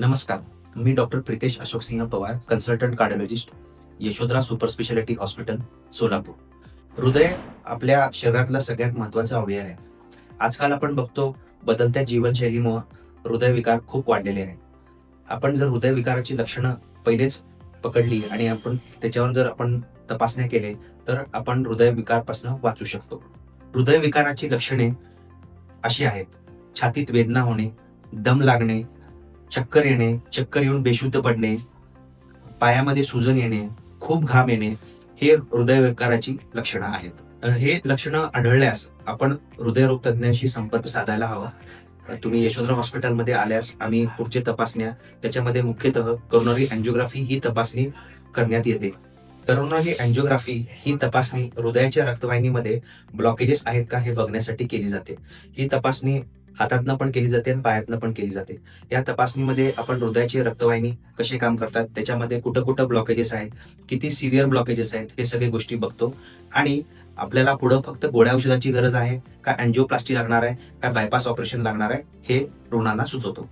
नमस्कार. मी doctor Pritesh Ashok Singh Pawar consultant cardiologist Yashodhara super speciality hospital Solapur. हृदय आपल्या शरीरातला सगळ्यात महत्त्वाचा अवयव आहे. आजकाल आपण बघतो बदलत्या जीवनशैलीमुळे हृदयविकार खूप वाढलेले आहे आपण जर हृदयविकाराची लक्षणं पहिलेच पकडली आणि आपण त्याच्यावर जर आपण तपासण्या केले तर आपण हृदयविकारपासून वाचू शकतो. हृदयविकाराची लक्षणे अशी आहेत. छातीत वेदना होणे दम लागणे चक्कर येणे चक्कर येऊन बेशुद्ध पडणे पायामध्ये सुजन येणे खूप घाम येणे हे हृदयविकाराची लक्षणं आहेत. हे लक्षणं आढळल्यास आपण हृदयरोग तज्ञांशी संपर्क साधायला हवा. तुम्ही यशोधरा हॉस्पिटलमध्ये आल्यास आम्ही पुढचे तपासण्या त्याच्यामध्ये मुख्यतः करोनरी अँजिओग्राफी ही तपासणी करण्यात येते. करोनरी अँजिओग्राफी ही तपासणी हृदयाच्या रक्तवाहिनीमध्ये ब्लॉकेजेस आहेत का हे बघण्यासाठी केली जाते. ही तपासणी हातातनं पण केली जाते आणि पायातनं पण केली जाते. या तपासणीमध्ये आपण हृदयाची रक्तवाहिनी कसे काम करतात त्याच्यामध्ये कुठं कुठं ब्लॉकेजेस आहेत किती सिव्हिअर ब्लॉकेजेस आहेत हे सगळे गोष्टी बघतो. आणि आपल्याला पुढं फक्त गोळ्या औषधाची गरज आहे का अँजिओप्लास्टी लागणार आहे का बायपास ऑपरेशन लागणार आहे हे रुग्णांना सुचवतो.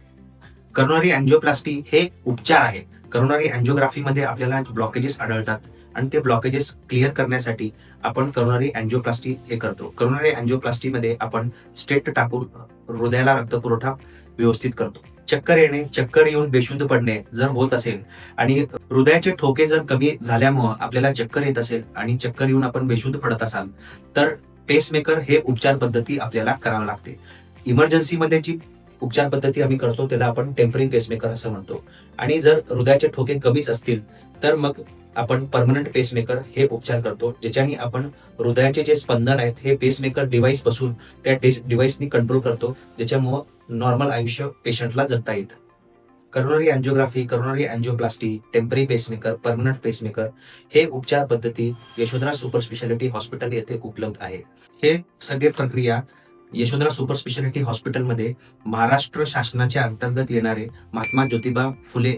करोनरी अँजिओप्लास्टी हे उपचार आहे. करोनरी अँजिओग्राफीमध्ये आपल्याला ब्लॉकेजेस आढळतात. आणि ते ब्लॉकेजेस क्लिअर करण्यासाठी आपण करोनरी अँजिओप्लास्टी हे करतो. करोनरी अँजिओप्लास्टीमध्ये आपण स्टेट टाकून हृदयाला रक्तपुरवठा व्यवस्थित करतो. चक्कर येणे चक्कर येऊन बेशुद्ध पडणे जर होत असेल आणि हृदयाचे ठोके जर कमी झाल्यामुळं आपल्याला चक्कर येत असेल आणि चक्कर येऊन आपण बेशुद्ध पडत असाल तर पेसमेकर हे उपचार पद्धती आपल्याला करावी लागते. इमर्जन्सीमध्ये जी उपचार पद्धती आम्ही करतो त्याला आपण टेम्परिंग पेसमेकर असं म्हणतो. आणि जर हृदयाचे ठोके कमीच असतील तर मग आपण परमनंट पेसमेकर हे उपचार करतो ज्याच्याने आपण हृदयाचे जे स्पंदन आहेत हे पेसमेकर डिव्हाइस बसून त्या डिव्हाइसनी कंट्रोल करतो ज्याच्यामुळं नॉर्मल आयुष्य पेशंटला जगता येतं. Coronary angiography coronary angioplasty temporary pacemaker permanent pacemaker हे उपचार पद्धती यशोधरा सुपर स्पेशालिटी हॉस्पिटल येथे उपलब्ध आहे. हे सगळे प्रक्रिया यशोधरा सुपर स्पेशालिटी हॉस्पिटलमध्ये महाराष्ट्र शासनाच्या अंतर्गत येणारे महात्मा ज्योतिबा फुले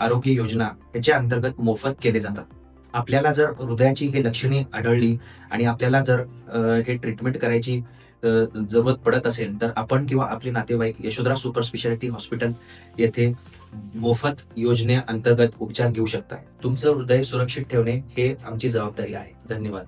आरोग्य योजना याच्या अंतर्गत मोफत केले जातात. आपल्याला जर हृदयाची हे लक्षणे आढळली आणि आपल्याला जर हे ट्रीटमेंट करायची जरूरत पडत असेल तर आपण किंवा आपले नातेवाईक यशोधरा सुपर स्पेशालिटी हॉस्पिटल येथे मोफत योजनेअंतर्गत उपचार घेऊ शकता. तुमचं हृदय सुरक्षित ठेवणे हे आमची जबाबदारी आहे. धन्यवाद.